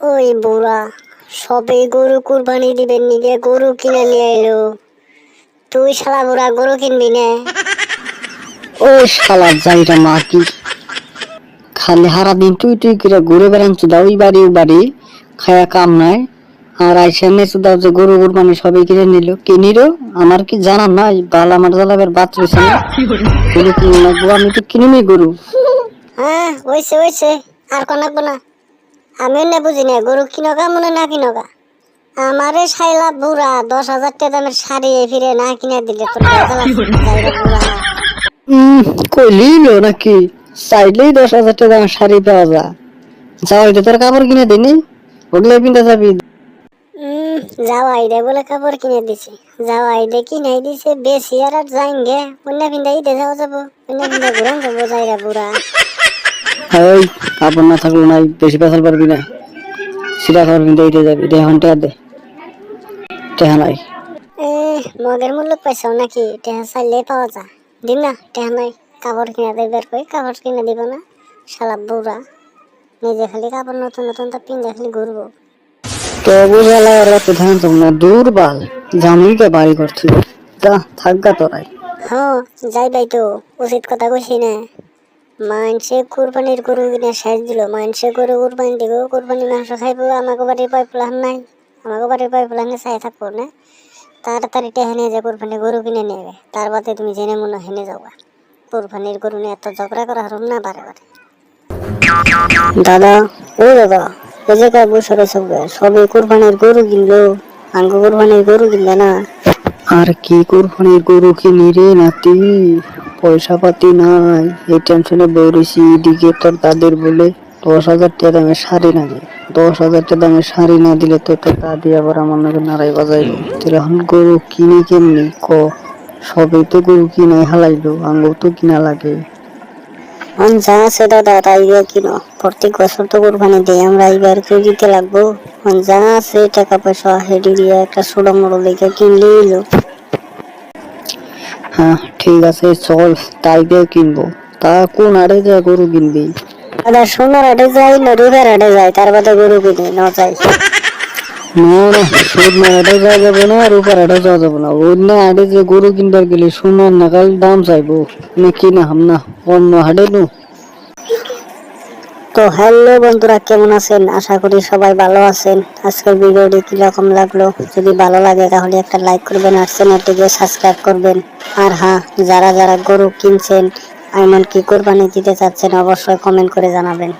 ওই বুড়া সবে গরু কুরবানি দিবেন নিগে গরু কিনে নিয়ে এলো। তুই শালা বুড়া গরু কিনবি না। ও শালা যাইরা মা কি খালি হারা দিন তুই তুই করে ঘুরে বেড়ান চুদা ওই বাড়ি ওই বাড়ি খায়া কাম নাই। আর আইসা নে চুদা যে গরু কুরবানি সবাই কিনে নিল। কি নিল? আমার কি জানা নাই বাল আমার জ্বালাবের বাচ্চা হয়েছে না? গরু কিনে লাগবো আমি তো কিনিনি গরু। হ্যাঁ ওইছে ওইছে আর কোন না আমি না বুঝি না গরু কিনগা মনে না কিনগা? আমারে শাইলা বুড়া দশ হাজার টাকা দামের শাড়ি ফিরে না কিনে দিলে তোর কইলিল নাকি? চাইলেই দশ হাজার টাকা দামের শাড়ি পাওয়া যা যাও এটা তোর কাপড় কিনে দিনি ওগুলো পিনতে যাবি। আইডে বলে কাপড় কিনে দিছে। যাও আইডে কিনে দিছে বেশি আর আর অন্য ফিন্দা ঈদে যাওয়া যাব অন্য ফিন্দা ঘুরান যাব যাইরা বুড়া। এই কাপড় না থাকল নাই বেশি পেশাল পারবি না। সিধা খাবার কিনতে দিতে যাবি। দে এখন টেহা দে। টেহা নাই। মগের মূল্য পাইছাও নাকি? টেহা চাইলে পাওয়া যা দিন না টেহা নাই। কাপড় কিনে দেয় বের করে কাপড় কিনে দিব না। শালা বুড়া। নিজে খালি কাপড় নতুন নতুন তা পিন্ধে খালি ঘুরবো। তো বুঝালা ওরা তো ধ্যান তো না দুর্বল। জানুইকে বাড়ি করছি যা থাকগা তোরাই। হ্যাঁ যাই ভাই তো। উচিত কথা কইছি না। মানসে কুরবানির গরু কিনে সাইজ দিল মানসে গরু কুরবানি দিব কুরবানি মাংস খাইবো আমাকে বাড়ির পাইপ প্লান নাই আমাকে বাড়ির পাইপ প্লানে চাই থাকব না? তাড়াতাড়ি টেহে নিয়ে যে কুরবানি গরু কিনে নেবে তার বাদে তুমি জেনে মনে হেনে যাবা কুরবানির গরু নিয়ে এত ঝগড়া করা হরম না বারে বারে। দাদা ও দাদা ও জায়গায় বসে রয়েছে সবে কোরবানির গরু কিনলো আঙ্গ কোরবানির গরু কিনবে না? আর কি কোরবানির গরু কিনি রে নাতি? পয়সা পাতি নাই। এই টেনশনে বেরিয়েছি এদিকে তোর দাদির বলে দশ হাজার টাকা দামের শাড়ি না দিয়ে দশ হাজার টাকা দামের শাড়ি না দিলে তো তোর দাদি আবার আমার নাকি নাড়াই বাজাইলো। তাহলে এখন গরু কিনি কেমনি? ক? সবে তো গরু কিনে হালাইলো আঙ্গ তো কিনা লাগে। অন যা আছে দাদা দিয়ে কিনো। প্রত্যেক বছর তো কুরবানি দেই আমরা এবার কেউ দিতে লাগবো। অন যা আছে, টাকা পয়সা, হেডি দিয়ে একটা ছোট মোড়ো কিনলেই হলো হ্যাঁ ঠিক আছে চল তাইকে কিনবো। তা কোন আড়ে যায় গরু কিনবি? দাদা সোনার আড়ে যাই না রুবের আড়ে যাই তার বাদে গরু কিনে ন যাই। না না সুরমা আড়ে যাওয়া যাবে না আর উপর আড়ে যাওয়া যাবে না। অন্য আড়ে যে গরু কিনবার গেলে সোনার নাগাল দাম চাইব। না কিনা হাম না অন্য হাড়ে নু। তো হ্যালো বন্ধুরা, কেমন আছেন? আশা করি সবাই ভালো আছেন। আজকের ভিডিওটি কীরকম লাগল? যদি ভালো লাগে তাহলে একটা লাইক করবেন আর চ্যানেলটিকে সাবস্ক্রাইব করবেন। আর হ্যাঁ যারা যারা গরু কিনছেন এমনকি কোরবানি দিতে চাচ্ছেন, অবশ্যই কমেন্ট করে জানাবেন।